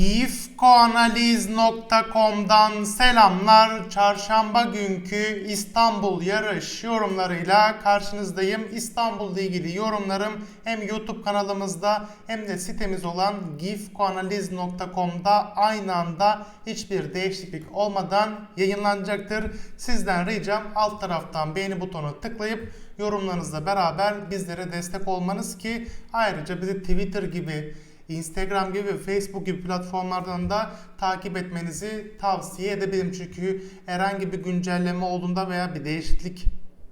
gifkoanaliz.com'dan selamlar. Çarşamba günkü İstanbul yarış yorumlarıyla karşınızdayım. İstanbul'la ilgili yorumlarım hem YouTube kanalımızda hem de sitemiz olan gifkoanaliz.com'da aynı anda hiçbir değişiklik olmadan yayınlanacaktır. Sizden ricam alt taraftan beğeni butonu tıklayıp yorumlarınızla beraber bizlere destek olmanız ki ayrıca bizi Twitter gibi Instagram gibi ve Facebook gibi platformlardan da takip etmenizi tavsiye edebilirim. Çünkü herhangi bir güncelleme olduğunda veya bir değişiklik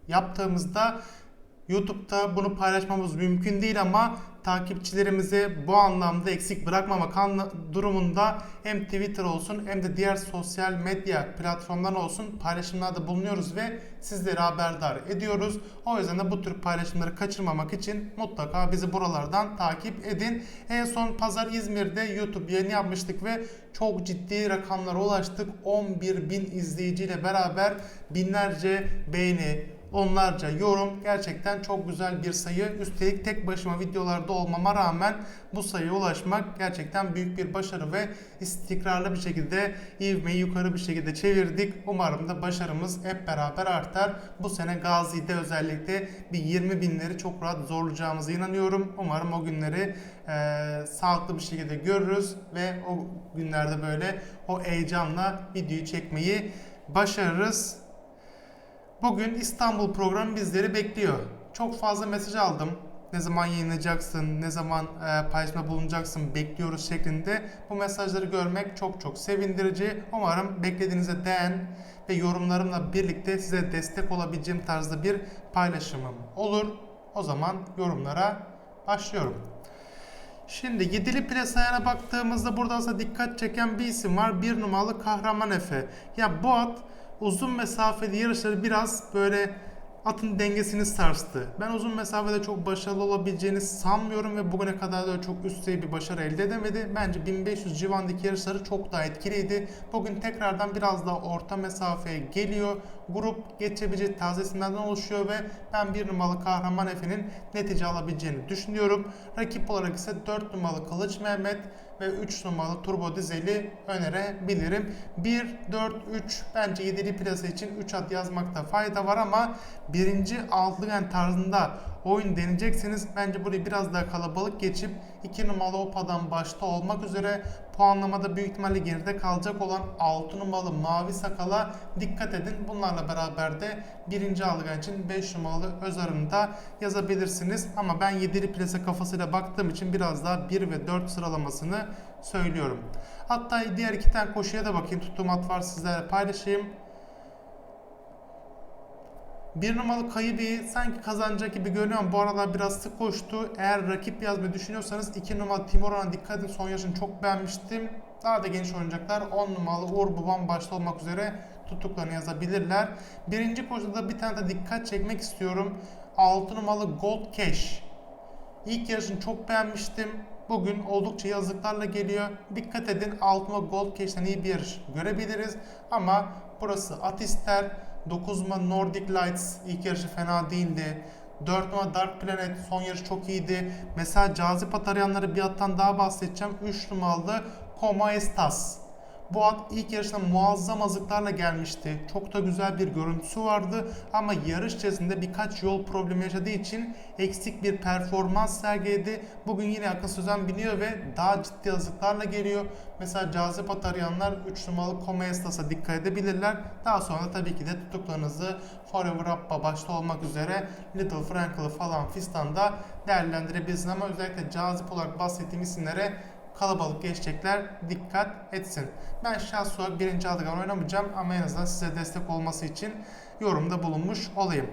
yaptığımızda YouTube'da bunu paylaşmamız mümkün değil ama takipçilerimizi bu anlamda eksik bırakmamak durumunda hem Twitter olsun hem de diğer sosyal medya platformları olsun paylaşımlarda bulunuyoruz ve sizleri haberdar ediyoruz. O yüzden de bu tür paylaşımları kaçırmamak için mutlaka bizi buralardan takip edin. En son pazar İzmir'de YouTube yayını yapmıştık ve çok ciddi rakamlara ulaştık. 11 bin izleyiciyle beraber binlerce beğeni, onlarca yorum gerçekten çok güzel bir sayı. Üstelik tek başıma videolarda olmama rağmen bu sayıya ulaşmak gerçekten büyük bir başarı ve istikrarlı bir şekilde ivmeyi yukarı bir şekilde çevirdik. Umarım da başarımız hep beraber artar. Bu sene Gazi'de özellikle bir 20 binleri çok rahat zorlayacağımıza inanıyorum. Umarım o günleri eee, sağlıklı bir şekilde görürüz ve o günlerde böyle o heyecanla videoyu çekmeyi başarırız. Bugün İstanbul programı bizleri bekliyor. Çok fazla mesaj aldım. Ne zaman yayınlayacaksın, ne zaman e, paylaşma bulunacaksın bekliyoruz şeklinde. Bu mesajları görmek çok çok sevindirici. Umarım beklediğinize değen ve yorumlarımla birlikte size destek olabileceğim tarzda bir paylaşımım olur. O zaman yorumlara başlıyorum. Şimdi yedili plasayana baktığımızda burada aslında dikkat çeken bir isim var. Bir numaralı Kahraman Efe. Ya bu at uzun mesafeli yarışları biraz böyle atın dengesini sarstı. Ben uzun mesafede çok başarılı olabileceğini sanmıyorum ve bugüne kadar da çok üst düzey bir başarı elde edemedi. Bence 1500 civarındaki yarışları çok daha etkiliydi. Bugün tekrardan biraz daha orta mesafeye geliyor. Grup geçebilecek taze isimlerden oluşuyor ve ben bir numaralı Kahraman Efe'nin netice alabileceğini düşünüyorum. Rakip olarak ise 4 numaralı Kılıç Mehmet ve 3 numaralı Turbo Dizel'i önerebilirim. 1, 4, 3 bence 7'li plasa için 3 at yazmakta fayda var ama birinci altıgen tarzında oyun deneyecekseniz bence burayı biraz daha kalabalık geçip 2 numaralı Opa'dan başta olmak üzere puanlamada büyük ihtimalle geride kalacak olan 6 numaralı Mavi Sakal'a dikkat edin. Bunlarla beraber de birinci algı için 5 numaralı Özar'ını da yazabilirsiniz. Ama ben 7'li plase kafasıyla baktığım için biraz daha 1 ve 4 sıralamasını söylüyorum. Hatta diğer iki tane koşuya da bakayım. Tuttuğum at var sizlerle paylaşayım. Bir numaralı Kayıbi sanki kazanacak gibi görünüyor ama bu aralar biraz sık koştu. Eğer rakip yazmayı düşünüyorsanız 2 numaralı Timurhan'a dikkat edin. Son yarışını çok beğenmiştim. Daha da geniş oynayacaklar. 10 numaralı Uğur Babam başta olmak üzere tuttuklarını yazabilirler. Birinci koşuda bir tane de dikkat çekmek istiyorum. 6 numaralı Gold Cash. İlk yarışını çok beğenmiştim. Bugün oldukça yazıklarla geliyor. Dikkat edin altıma Gold Cash'ten iyi bir yarış görebiliriz. Ama burası at ister. 9 numara Nordic Lights ilk yarışı fena değildi. 4 numara Dark Planet son yarış çok iyiydi. Mesela cazip at arayanları bir attan daha bahsedeceğim. 3 numaralı Coma Estas. Bu at ilk yarışta muazzam azıklarla gelmişti. Çok da güzel bir görüntüsü vardı ama yarış içerisinde birkaç yol problemi yaşadığı için eksik bir performans sergiledi. Bugün yine akıl sözen biniyor ve daha ciddi azıklarla geliyor. Mesela cazip at arayanlar 3 numaralı Coma Estas'a dikkat edebilirler. Daha sonra tabii ki de tuttuklarınızı Forever Up'a başta olmak üzere Little Franklin'ı falan fistan da değerlendirebilirsiniz ama özellikle cazip olarak bahsettiğim isimlere kalabalık geçecekler dikkat etsin. Ben şahsi olarak birinci aldıgan oynamayacağım ama en azından size destek olması için yorumda bulunmuş olayım.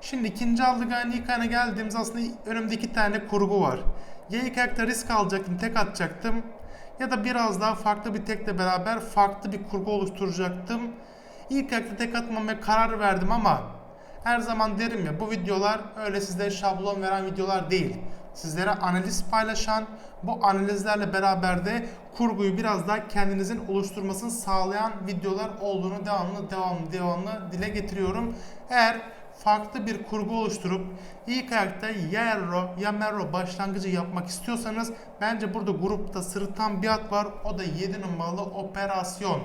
Şimdi ikinci aldıgan ilk ayına geldiğimiz aslında önümde iki tane kurgu var. Ya ilk ayakta risk alacaktım, tek atacaktım ya da biraz daha farklı bir tekle beraber farklı bir kurgu oluşturacaktım. İlk ayakta tek atmamaya karar verdim ama her zaman derim ya bu videolar öyle sizlere şablon veren videolar değil. Sizlere analiz paylaşan, bu analizlerle beraber de kurguyu biraz daha kendinizin oluşturmasını sağlayan videolar olduğunu devamlı devamlı devamlı dile getiriyorum. Eğer farklı bir kurgu oluşturup ilk ayakta ya Erro ya Merro başlangıcı yapmak istiyorsanız bence burada grupta sırıtan bir at var. O da 7 numaralı operasyon.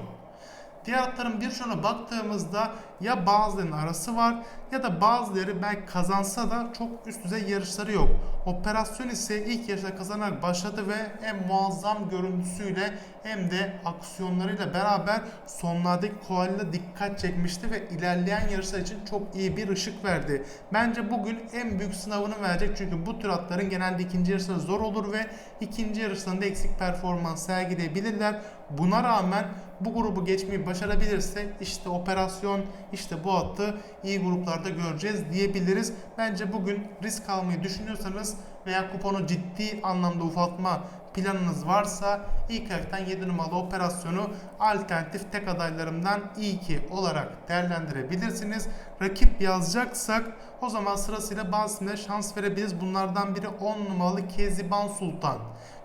Diğer atların birçoğuna baktığımızda ya bazılarının arası var ya da bazıları belki kazansa da çok üst düzey yarışları yok. Operasyon ise ilk yarışta kazanarak başladı ve hem muazzam görüntüsüyle hem de aksiyonlarıyla beraber sonlardaki kolaylığıyla dikkat çekmişti ve ilerleyen yarışlar için çok iyi bir ışık verdi. Bence bugün en büyük sınavını verecek çünkü bu tür atların genelde ikinci yarışları zor olur ve ikinci yarışlarında eksik performans sergileyebilirler. Buna rağmen bu grubu geçmeyi başarabilirse işte operasyon işte bu hattı iyi gruplarda göreceğiz diyebiliriz. Bence bugün risk almayı düşünüyorsanız veya kuponu ciddi anlamda ufaltma planınız varsa ilk ayaktan 7 numaralı operasyonu alternatif tek adaylarımdan iyi ki olarak değerlendirebilirsiniz. Rakip yazacaksak o zaman sırasıyla bazısına şans verebiliriz. Bunlardan biri 10 numaralı Keziban Sultan.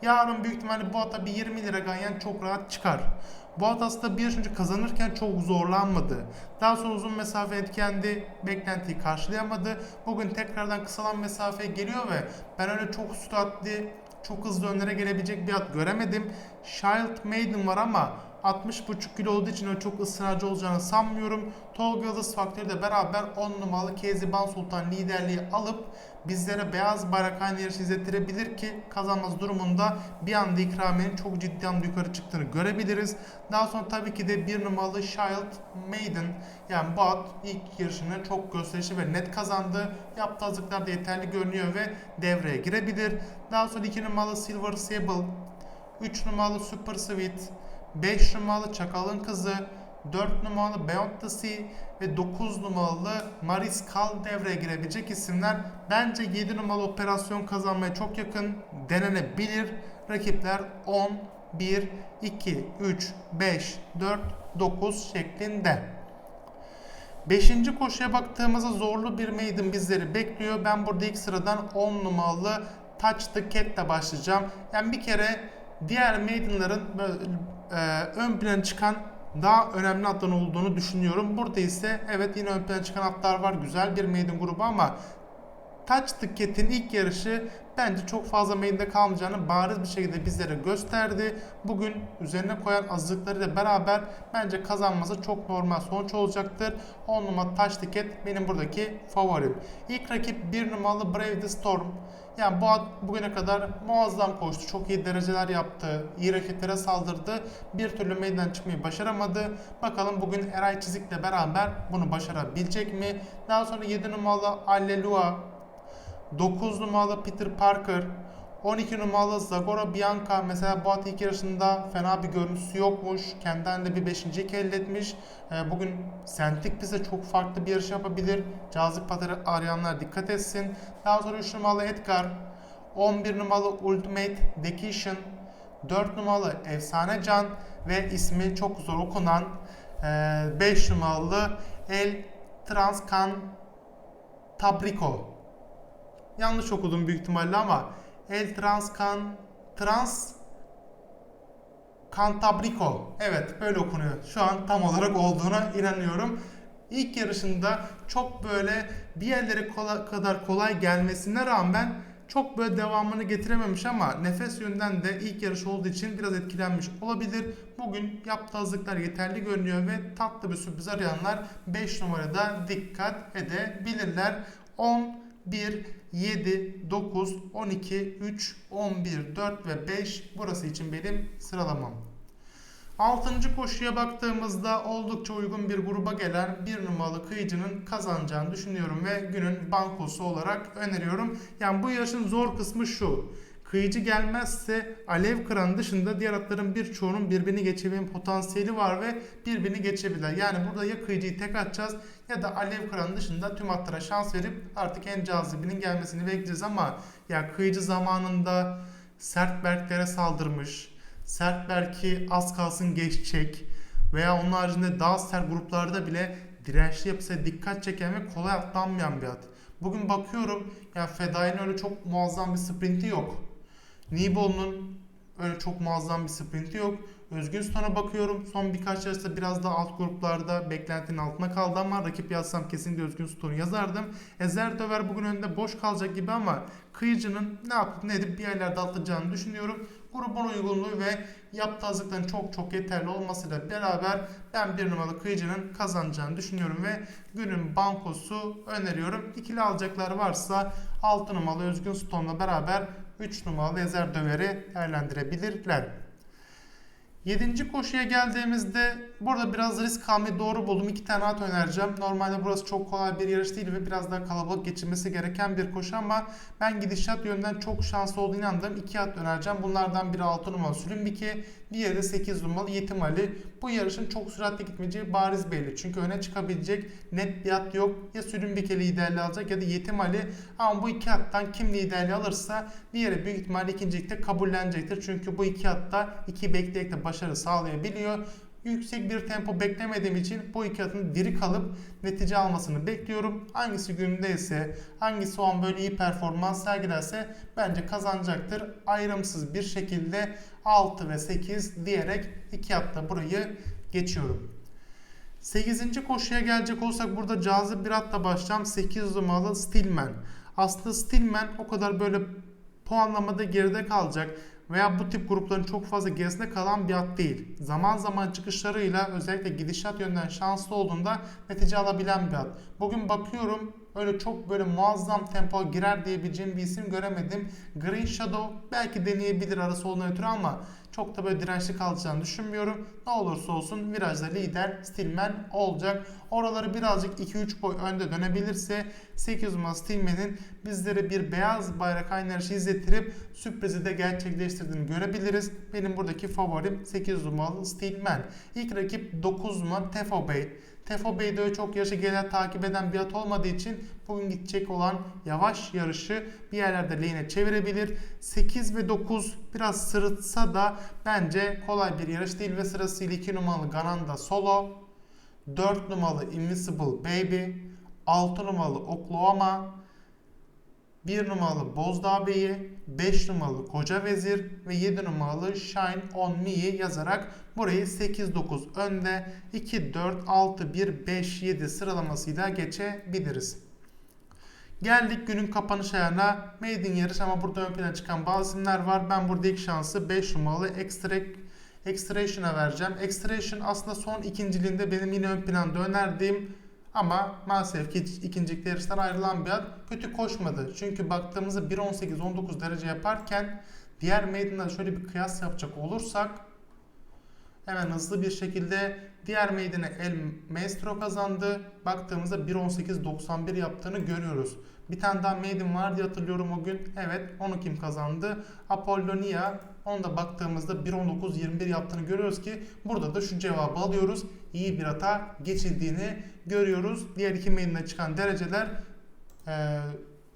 Yarın büyük ihtimalle bu ata bir 20 lira ganyan çok rahat çıkar. Bu at aslında bir yaş önce kazanırken çok zorlanmadı. Daha sonra uzun mesafe etkendi, beklentiyi karşılayamadı. Bugün tekrardan kısalan mesafeye geliyor ve ben öyle çok süratli, çok hızlı önlere gelebilecek bir at göremedim. Child Maiden var ama 60,5 kilo olduğu için öyle çok ısrarcı olacağını sanmıyorum. Tolga Yıldız faktörü de beraber 10 numaralı Keziban Sultan liderliği alıp bizlere beyaz bayrak aynı yarışı izlettirebilir ki kazanması durumunda bir anda ikramiyenin çok ciddi anda yukarı çıktığını görebiliriz. Daha sonra tabii ki de bir numaralı Child Maiden yani bu at ilk yarışını çok gösterişli ve net kazandı. Yaptığı hazırlıklar da yeterli görünüyor ve devreye girebilir. Daha sonra 2 numaralı Silver Sable, 3 numaralı Super Sweet, 5 numaralı Çakalın Kızı, 4 numaralı Beyond the Sea ve 9 numaralı Mariskal devreye girebilecek isimler. Bence 7 numaralı operasyon kazanmaya çok yakın denenebilir. Rakipler 10, 1, 2, 3, 5, 4, 9 şeklinde. Beşinci koşuya baktığımızda zorlu bir maiden bizleri bekliyor. Ben burada ilk sıradan 10 numaralı Touch the Cat'le başlayacağım. Yani bir kere diğer maidenların e, ön plana çıkan daha önemli atlar olduğunu düşünüyorum. Burada ise evet yine ön plana çıkan atlar var. Güzel bir maiden grubu ama Touch the Cat'in ilk yarışı bence çok fazla meyinde kalmayacağını bariz bir şekilde bizlere gösterdi. Bugün üzerine koyan azıcıklarıyla beraber bence kazanması çok normal sonuç olacaktır. 10 numaralı Touch the Cat benim buradaki favorim. İlk rakip 1 numaralı Brave the Storm. Yani bu at bugüne kadar muazzam koştu. Çok iyi dereceler yaptı. iyi rakiplere saldırdı. Bir türlü meydan çıkmayı başaramadı. Bakalım bugün Eray Çizik'le beraber bunu başarabilecek mi? Daha sonra 7 numaralı Allelua 9 numaralı Peter Parker, 12 numaralı Zagora Bianca mesela bu at ilk yarışında fena bir görüntüsü yokmuş. Kendinden de bir 5. elde etmiş. Ee, Bugün sentik bize çok farklı bir yarış yapabilir. Cazip pateri arayanlar dikkat etsin. Daha sonra 3 numaralı Edgar, 11 numaralı Ultimate Decision, 4 numaralı Efsane Can ve ismi çok zor okunan 5 numaralı El Transcan Tabrico. Yanlış okudum büyük ihtimalle ama El Transcan Trans Cantabrico. Evet böyle okunuyor. Şu an tam olarak olduğuna inanıyorum. İlk yarışında çok böyle bir yerlere kolay, kadar kolay gelmesine rağmen çok böyle devamını getirememiş ama nefes yönden de ilk yarış olduğu için biraz etkilenmiş olabilir. Bugün yaptığı hazırlıklar yeterli görünüyor ve tatlı bir sürpriz arayanlar 5 numarada dikkat edebilirler. 10, 1, 7, 9, 12, 3, 11, 4 ve 5 burası için benim sıralamam. Altıncı koşuya baktığımızda oldukça uygun bir gruba gelen bir numaralı kıyıcının kazanacağını düşünüyorum ve günün bankosu olarak öneriyorum. Yani bu yarışın zor kısmı şu. Kıyıcı gelmezse alev kıran dışında diğer atların birçoğunun birbirini geçebilme potansiyeli var ve birbirini geçebilir. Yani burada ya kıyıcıyı tek atacağız ya da alev kıran dışında tüm atlara şans verip artık en cazibinin gelmesini bekleyeceğiz ama ya kıyıcı zamanında sert berklere saldırmış. Sert belki az kalsın geçecek veya onun haricinde daha sert gruplarda bile dirençli yapısı dikkat çeken ve kolay atlanmayan bir at. Bugün bakıyorum ya Fedai'nin öyle çok muazzam bir sprinti yok. Nibolu'nun Öyle çok muazzam bir sprinti yok. Özgün Stone'a bakıyorum. Son birkaç yarışta biraz daha alt gruplarda beklentinin altına kaldı ama rakip yazsam kesinlikle Özgün Stone'u yazardım. Ezer Döver bugün önünde boş kalacak gibi ama Kıyıcı'nın ne yapıp ne edip bir yerlerde atlayacağını düşünüyorum. Grubun uygunluğu ve yaptığı hazırlıkların çok çok yeterli olmasıyla beraber ben bir numaralı Kıyıcı'nın kazanacağını düşünüyorum ve günün bankosu öneriyorum. İkili alacaklar varsa 6 numaralı Özgün Stone'la beraber 3 numaralı Ezer Döver'i değerlendirebilirler. Yedinci koşuya geldiğimizde burada biraz risk almayı doğru buldum. İki tane at önereceğim. Normalde burası çok kolay bir yarış değil ve biraz daha kalabalık geçirmesi gereken bir koşu ama ben gidişat yönden çok şanslı olduğunu inandığım iki at önereceğim. Bunlardan biri 6 numaralı Sülümbiki, diğeri de 8 numaralı Yetim Ali. Bu yarışın çok süratli gitmeyeceği bariz belli. Çünkü öne çıkabilecek net bir at yok. Ya Sülümbiki liderliği alacak ya da Yetim Ali. Ama bu iki attan kim liderliği alırsa diğeri büyük ihtimalle ikincilikte kabullenecektir. Çünkü bu iki atta iki bekleyerek de başarı sağlayabiliyor. Yüksek bir tempo beklemediğim için bu iki atın diri kalıp netice almasını bekliyorum. Hangisi günündeyse, hangisi o an böyle iyi performans sergilerse bence kazanacaktır. Ayrımsız bir şekilde 6 ve 8 diyerek iki atta burayı geçiyorum. 8. koşuya gelecek olsak burada cazip bir atla başlayacağım. 8 numaralı Stillman. Aslında Stillman o kadar böyle puanlamada geride kalacak veya bu tip grupların çok fazla gerisinde kalan bir at değil. Zaman zaman çıkışlarıyla özellikle gidişat yönden şanslı olduğunda netice alabilen bir at. Bugün bakıyorum öyle çok böyle muazzam tempo girer diyebileceğim bir isim göremedim. Green Shadow belki deneyebilir arası olduğuna ötürü ama çok da böyle dirençli kalacağını düşünmüyorum. Ne olursa olsun virajda lider Stillman olacak. Oraları birazcık 2-3 boy önde dönebilirse 8 numaralı Stillman'in bizlere bir beyaz bayrak aynı yarışı izlettirip sürprizi de gerçekleştirdiğini görebiliriz. Benim buradaki favorim 8 numaralı Stillman. İlk rakip 9 numaralı Tefo Bey. Tefo öyle çok yarışı genel takip eden bir at olmadığı için bugün gidecek olan yavaş yarışı bir yerlerde lehine çevirebilir. 8 ve 9 biraz sırıtsa da bence kolay bir yarış değil ve sırasıyla 2 numaralı Gananda Solo, 4 numaralı Invisible Baby, 6 numaralı Oklahoma, 1 numaralı Bozdağ Bey'i, 5 numaralı Koca Vezir ve 7 numaralı Shine On Me'yi yazarak burayı 8-9 önde 2-4-6-1-5-7 sıralamasıyla geçebiliriz. Geldik günün kapanış ayarına. Maiden yarış ama burada ön plana çıkan bazı isimler var. Ben burada ilk şansı 5 numaralı Extract Extration'a vereceğim. Extraction aslında son ikinciliğinde benim yine ön planda önerdiğim ama maalesef ki ikincilikte yarıştan ayrılan bir at kötü koşmadı. Çünkü baktığımızda 1.18-19 derece yaparken diğer maiden'la şöyle bir kıyas yapacak olursak hemen hızlı bir şekilde diğer maiden'e El Maestro kazandı. Baktığımızda 1.18-91 yaptığını görüyoruz. Bir tane daha maiden var diye hatırlıyorum o gün. Evet onu kim kazandı? Apollonia. Onu da baktığımızda 1.19-21 yaptığını görüyoruz ki burada da şu cevabı alıyoruz. İyi bir hata geçildiğini görüyoruz. Diğer iki maiden'e çıkan dereceler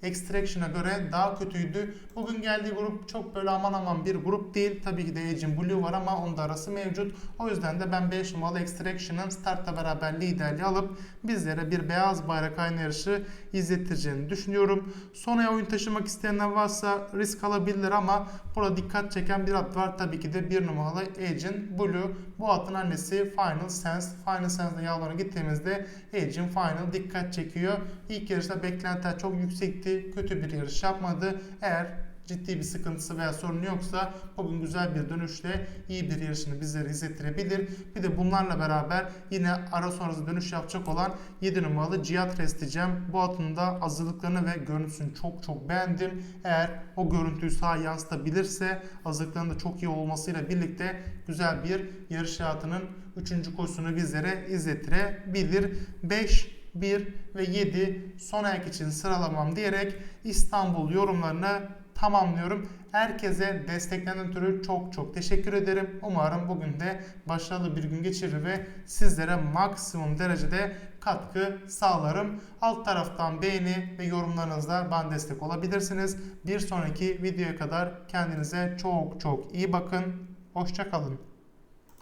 Extraction'a göre daha kötüydü. Bugün geldiği grup çok böyle aman aman bir grup değil. Tabii ki de Agent Blue var ama onda arası mevcut. O yüzden de ben 5 numaralı Extraction'ın startla beraber liderliği alıp bizlere bir beyaz bayrak aynı yarışı izlettireceğini düşünüyorum. Sonraya oyun taşımak isteyenler varsa risk alabilirler ama burada dikkat çeken bir at var. Tabii ki de 1 numaralı Agent Blue. Bu atın annesi Final Sense. Final Sense'de yavrularına gittiğimizde Agent Final dikkat çekiyor. İlk yarışta beklentiler çok yüksekti. Kötü bir yarış yapmadı. Eğer ciddi bir sıkıntısı veya sorunu yoksa bugün güzel bir dönüşle iyi bir yarışını bizlere izlettirebilir. Bir de bunlarla beraber yine ara sonrası dönüş yapacak olan 7 numaralı Cihat diyeceğim. Bu atın da hazırlıklarını ve görüntüsünü çok çok beğendim. Eğer o görüntüyü sahaya yansıtabilirse hazırlıklarının da çok iyi olmasıyla birlikte güzel bir yarış hayatının 3. koşusunu bizlere izlettirebilir. 5 1 ve 7 son ayak için sıralamam diyerek İstanbul yorumlarını tamamlıyorum. Herkese desteklenen ötürü çok çok teşekkür ederim. Umarım bugün de başarılı bir gün geçirir ve sizlere maksimum derecede katkı sağlarım. Alt taraftan beğeni ve yorumlarınızla bana destek olabilirsiniz. Bir sonraki videoya kadar kendinize çok çok iyi bakın. Hoşçakalın.